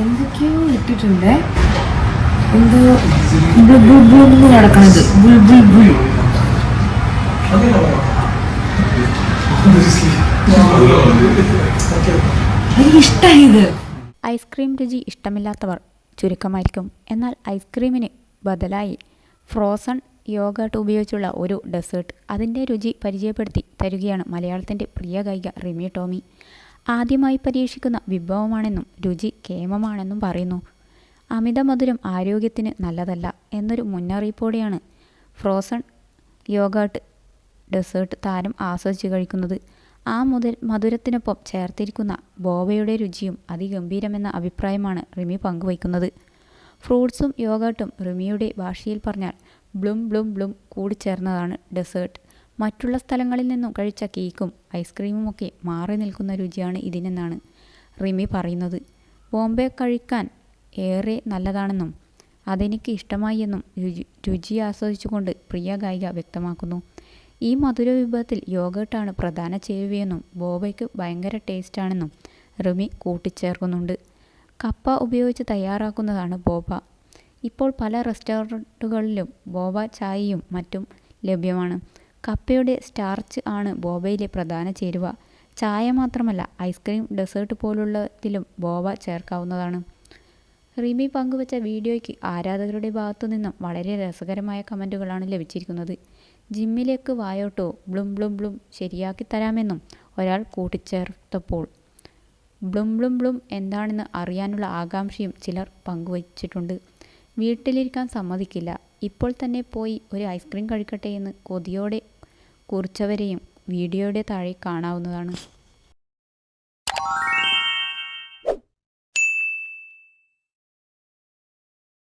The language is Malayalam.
എന്തൊക്കെയോ ഇട്ടിട്ടുണ്ട്. എന്തോ ബുൾ ബുൾ ബുൾ എന്ന് കിടക്കണത് ബുൾ ബുൾ ബുൾ ഐസ്ക്രീം രുചി ഇഷ്ടമില്ലാത്തവർ ചുരുക്കമായിരിക്കും. എന്നാൽ ഐസ്ക്രീമിന് ബദലായി ഫ്രോസൺ യോഗട്ട് ഉപയോഗിച്ചുള്ള ഒരു ഡെസേർട്ട് അതിന്റെ രുചി പരിചയപ്പെടുത്തി തരികയാണ് മലയാളത്തിന്റെ പ്രിയ ഗായിക റിമി ടോമി. ആദ്യമായി പരീക്ഷിക്കുന്ന വിഭവമാണെന്നും രുചി കേമമാണെന്നും പറയുന്നു. അമിത മധുരം ആരോഗ്യത്തിന് നല്ലതല്ല എന്നൊരു മുന്നറിയിപ്പോടെയാണ് ഫ്രോസൺ യോഗാട്ട് ഡെസേർട്ട് താരം ആസ്വദിച്ച് കഴിക്കുന്നത്. ആ മുതൽ മധുരത്തിനൊപ്പം ചേർത്തിരിക്കുന്ന ബോബയുടെ രുചിയും അതിഗംഭീരമെന്ന അഭിപ്രായമാണ് റിമി പങ്കുവയ്ക്കുന്നത്. ഫ്രൂട്ട്സും യോഗട്ടും റിമിയുടെ ഭാഷയിൽ പറഞ്ഞാൽ ബ്ലും ബ്ലും ബ്ലും കൂടി ചേർന്നതാണ് ഡെസേർട്ട്. മറ്റുള്ള സ്ഥലങ്ങളിൽ നിന്നും കഴിച്ച കേക്കും ഐസ്ക്രീമുമൊക്കെ മാറി നിൽക്കുന്ന രുചിയാണ് ഇതിനെന്നാണ് റിമി പറയുന്നത്. ബോംബെ കഴിക്കാൻ ഏറെ നല്ലതാണെന്നും അതെനിക്ക് ഇഷ്ടമായി എന്നും രുചി ആസ്വദിച്ചുകൊണ്ട് പ്രിയ ഗായിക വ്യക്തമാക്കുന്നു. ഈ മധുര വിഭവത്തിൽ യോഗട്ടാണ് പ്രധാന ചേരുവയെന്നും ബോബയ്ക്ക് ഭയങ്കര ടേസ്റ്റാണെന്നും റിമി കൂട്ടിച്ചേർക്കുന്നുണ്ട്. കപ്പ ഉപയോഗിച്ച് തയ്യാറാക്കുന്നതാണ് ബോബ. ഇപ്പോൾ പല റെസ്റ്റോറന്റുകളിലും ബോബ ചായയും മറ്റും ലഭ്യമാണ്. കപ്പയുടെ സ്റ്റാർച്ച് ആണ് ബോബയിലെ പ്രധാന ചേരുവ. ചായ മാത്രമല്ല ഐസ്ക്രീം ഡെസേർട്ട് പോലുള്ളതിലും ബോവ ചേർക്കാവുന്നതാണ്. റിമി പങ്കുവച്ച വീഡിയോയ്ക്ക് ആരാധകരുടെ ഭാഗത്തു നിന്നും വളരെ രസകരമായ കമന്റുകളാണ് ലഭിച്ചിരിക്കുന്നത്. ജിമ്മിലേക്ക് വായോട്ടോ ബ്ലും ബ്ലും ബ്ലും ശരിയാക്കി തരാമെന്നും ഒരാൾ കൂട്ടിച്ചേർത്തപ്പോൾ. ബ്ലും ബ്ലും ബ്ലും എന്താണെന്ന് അറിയാനുള്ള ആകാംക്ഷയും ചിലർ പങ്കുവച്ചിട്ടുണ്ട്. വീട്ടിലിരിക്കാൻ സമ്മതിക്കില്ല. ഇപ്പോൾ തന്നെ പോയി ഒരു ഐസ്ക്രീം കഴിക്കട്ടെ എന്ന് കൊതിയോടെ കുറിച്ചവരെയും വീഡിയോയുടെ താഴെ കാണാവുന്നതാണ്.